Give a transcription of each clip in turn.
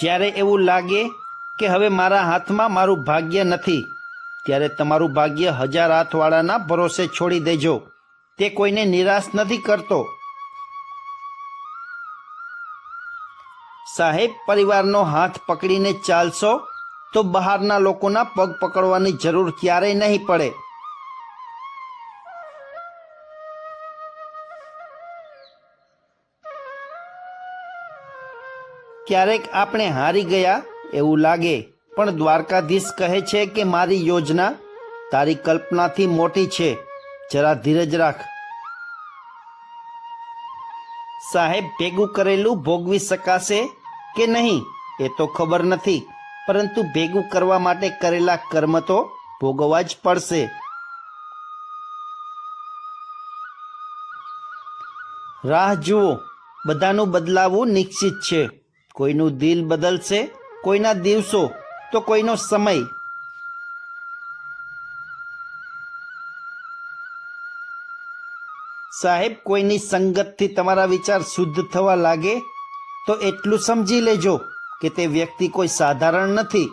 જ્યારે એવું લાગે કે હવે મારા હાથમાં મારું ભાગ્ય નથી, ત્યારે તમારું ભાગ્ય હજાર હાથવાળાના ભરોસે છોડી દેજો. તે કોઈને નિરાશ નથી કરતો. સાહેબ, પરિવારનો હાથ પકડીને ચાલશો તો બહારના લોકોના પગ પકડવાની જરૂર ક્યારેય નહીં પડે. ક્યારેક આપણે હારી ગયા એવું લાગે, પણ દ્વારકાધીશ કહે છે કે મારી યોજના તારી કલ્પનાથી મોટી છે. જરા ધીરજ રાખ. સાહેબ, ભેગું કરેલું ભોગવી શકાશે કે નહીં, એ તો ખબર નથી, પરંતુ ભેગું કરવા માટે કરેલા કર્મ તો ભોગવવા જ પડશે. રાહ જુઓ. બધાનું બદલાવું નિશ્ચિત છે. કોઈનું દિલ બદલશે, કોઈના દિવસો, તો કોઈનો સમય. સાહેબ, કોઈની સંગતથી તમારા વિચાર શુદ્ધ થવા લાગે, તો એટલું સમજી લેજો કે તે વ્યક્તિ કોઈ સાધારણ નથી.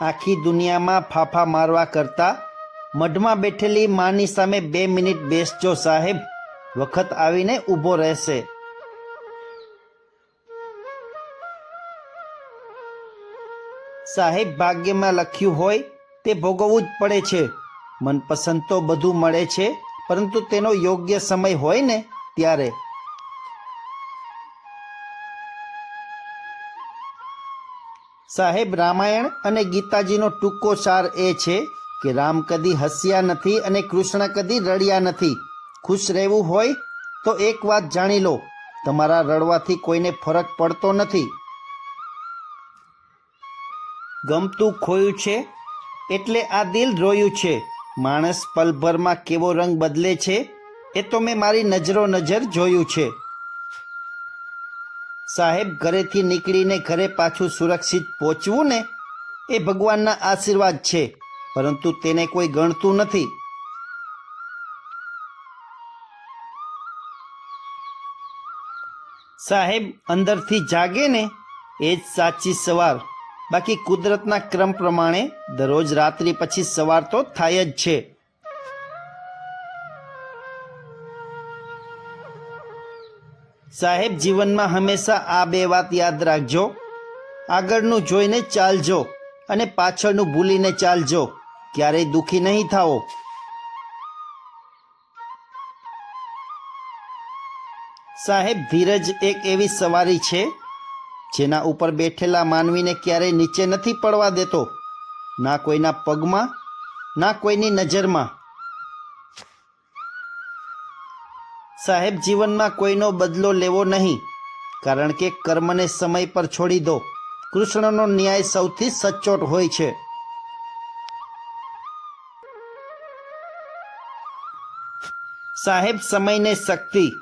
આખી દુનિયામાં ફાફા મારવા કરતા મઢમાં બેઠેલી માની સામે બે મિનિટ બેસજો સાહેબ. વખત આવીને ઊભો રહેશે. સાહેબ, ભાગ્યમાં લખ્યું હોય તે ભોગવવું જ પડે છે. મનપસંદ તો બધું મળે છે, પરંતુ તેનો યોગ્ય સમય હોય ને ત્યારે. સાહેબ, રામાયણ અને ગીતાજીનો ટૂંકો સાર એ છે કે રામ કદી હસ્યા નથી અને કૃષ્ણ કદી રડ્યા નથી. ખુશ રહેવું હોય તો એક વાત જાણી લો, તમારા રડવાથી કોઈને ફરક પડતો નથી. ગમતું ખોયું છે એટલે આ દિલ રોયું છે. માણસ પલભરમાં કેવો રંગ બદલે છે એ તો મેં મારી નજરો નજર જોયું છે. સાહેબ ઘરેથી નીકળીને ઘરે પાછું સુરક્ષિત પહોંચવું ને એ ભગવાનના આશીર્વાદ છે. પરંતુ તેને કોઈ ગણતું નથી. સાહેબ, અંદરથી જાગે ને, એ જ સાચી સવાર. બાકી કુદરતના ક્રમ પ્રમાણે દરરોજ રાત્રિ પછી સવાર તો થાય જ છે. સાહેબ, જીવનમાં હંમેશા આ બે વાત યાદ રાખજો. આગળનું જોઈને ચાલજો અને પાછળનું ભૂલીને ચાલજો. ક્યારેય દુઃખી નહીં થાઓ. સાહેબ, ધીરજ એક એવી સવારી છે, જેના ઉપર બેઠેલા માનવીને ક્યારેય નીચે નથી પડવા દેતો. ના કોઈના પગમાં, ના કોઈની નજરમાં. સાહેબ, જીવનમાં કોઈનો બદલો લેવો નહીં, કારણ કે કર્મને સમય પર છોડી દો. કૃષ્ણનો ન્યાય સૌથી સચોટ હોય છે. સાહેબ સમયને શક્તિ.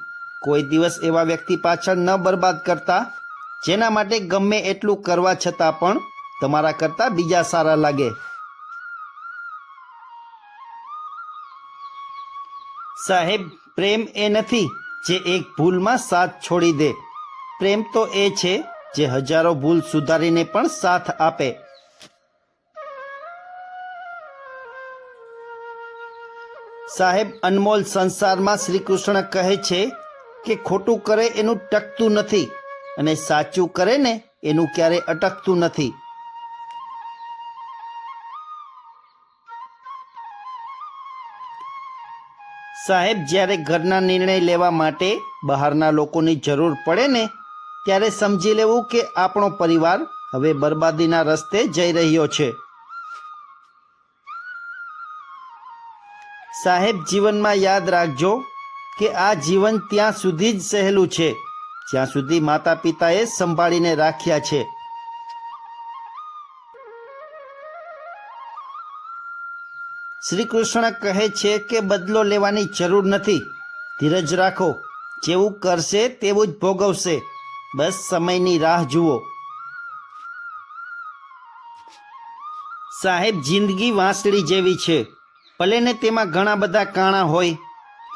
કોઈ દિવસ એવા વ્યક્તિ પાછળ ન બરબાદ કરતા, જેના માટે ગમે એટલું કરવા છતાં પણ તમારા કરતાં બીજા સારા લાગે. સાહેબ, પ્રેમ એ નથી જે એક ભૂલમાં સાથ છોડી દે. પ્રેમ તો એ છે જે હજારો ભૂલ સુધારીને પણ સાથ આપે. સાહેબ, અનમોલ સંસારમાં શ્રી કૃષ્ણ કહે છે કે ખોટું કરે એનું ટકતું નથી અને સાચું કરે ને એનું ક્યારે અટકતું નથી. સાહેબ, જ્યારે ઘરના નિર્ણય લેવા માટે બહારના લોકોની જરૂર પડે ને, ત્યારે સમજી લેવું કે આપણો પરિવાર હવે બરબાદીના રસ્તે જઈ રહ્યો છે. સાહેબ, જીવનમાં યાદ રાખજો કે આ જીવન ત્યાં સુધી જ સહેલું છે. જ્યાં સુધી માતા પિતાએ સંભાળીને રાખ્યા છે. શ્રી કૃષ્ણ કહે છે કે બદલો લેવાની જરૂર નથી. ધીરજ રાખો. જેવું કરશે તેવું જ ભોગવશે. બસ સમયની રાહ જુઓ. સાહેબ, જિંદગી વાંસળી જેવી છે. ભલે ને તેમાં ઘણા બધા કાણા હોય,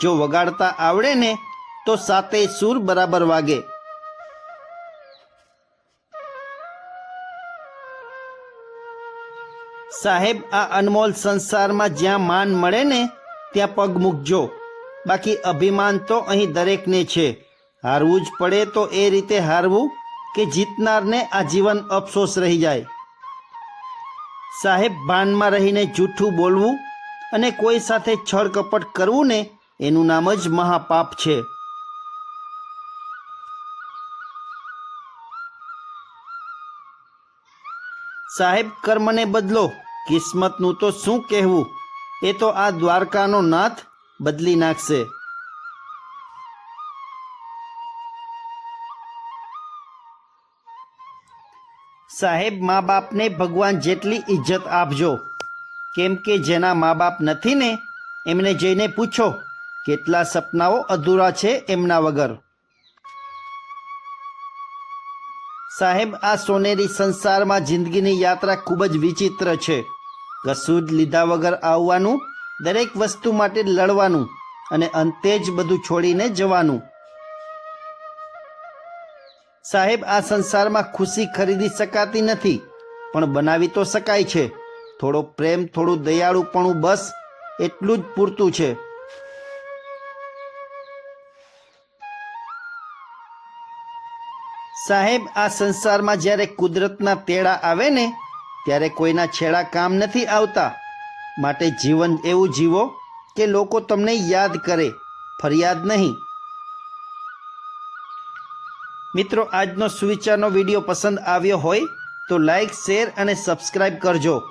જો વગાડતા આવડે ને, તો સાતે સૂર બરાબર વાગે. સાહેબ, આ અનમોલ સંસારમાં જ્યાં માન મળે ને, ત્યાં પગ મૂકજો. બાકી અભિમાન તો અહીં દરેકને છે. હારવું જ પડે તો એ રીતે હારવું કે જીતનારને આજીવન અફસોસ રહી જાય. સાહેબ, ભાનમાં રહીને જૂઠું બોલવું અને કોઈ સાથે છળ કપટ કરવું ને, એનું નામ જ મહાપાપ છે. સાહેબ, કર્મને બદલો. કિસ્મતનું તો શું કહેવું? એ તો આ દ્વારકાનો નાથ બદલી નાખશે. સાહેબ, મા બાપને ભગવાન જેટલી ઇજ્જત આપજો. કેમ કે જેના મા બાપ નથી ને, એમને જઈને પૂછો, કેટલા સપનાઓ અધૂરા છે એમના વગર? સાહેબ, આ સોનેરી સંસારમાં જિંદગીની યાત્રા ખૂબ જ વિચિત્ર છે. કશું જ લીધા વગર આવવાનું, દરેક વસ્તુ માટે લડવાનું અને અંતે જ બધું છોડીને જવાનું. સાહેબ, આ સંસારમાં ખુશી ખરીદી શકાતી નથી, પણ બનાવી તો શકાય છે. થોડો પ્રેમ, થોડું દયાળુપણું, બસ એટલું જ પૂરતું છે. સાહેબ, આ સંસારમાં જ્યારે કુદરતના તેડા આવે ને, ત્યારે કોઈના છેડા કામ નથી આવતા. માટે જીવન એવું જીવો કે લોકો તમને યાદ કરે, ફરિયાદ નહીં. મિત્રો, આજનો સુવિચારનો વીડિયો પસંદ આવ્યો હોય તો લાઈક, શેર અને સબસ્ક્રાઈબ કરજો.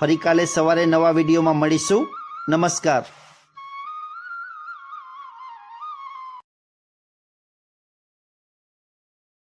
ફરી કાલે સવારે નવા વિડીયોમાં મળીશું. નમસ્કાર.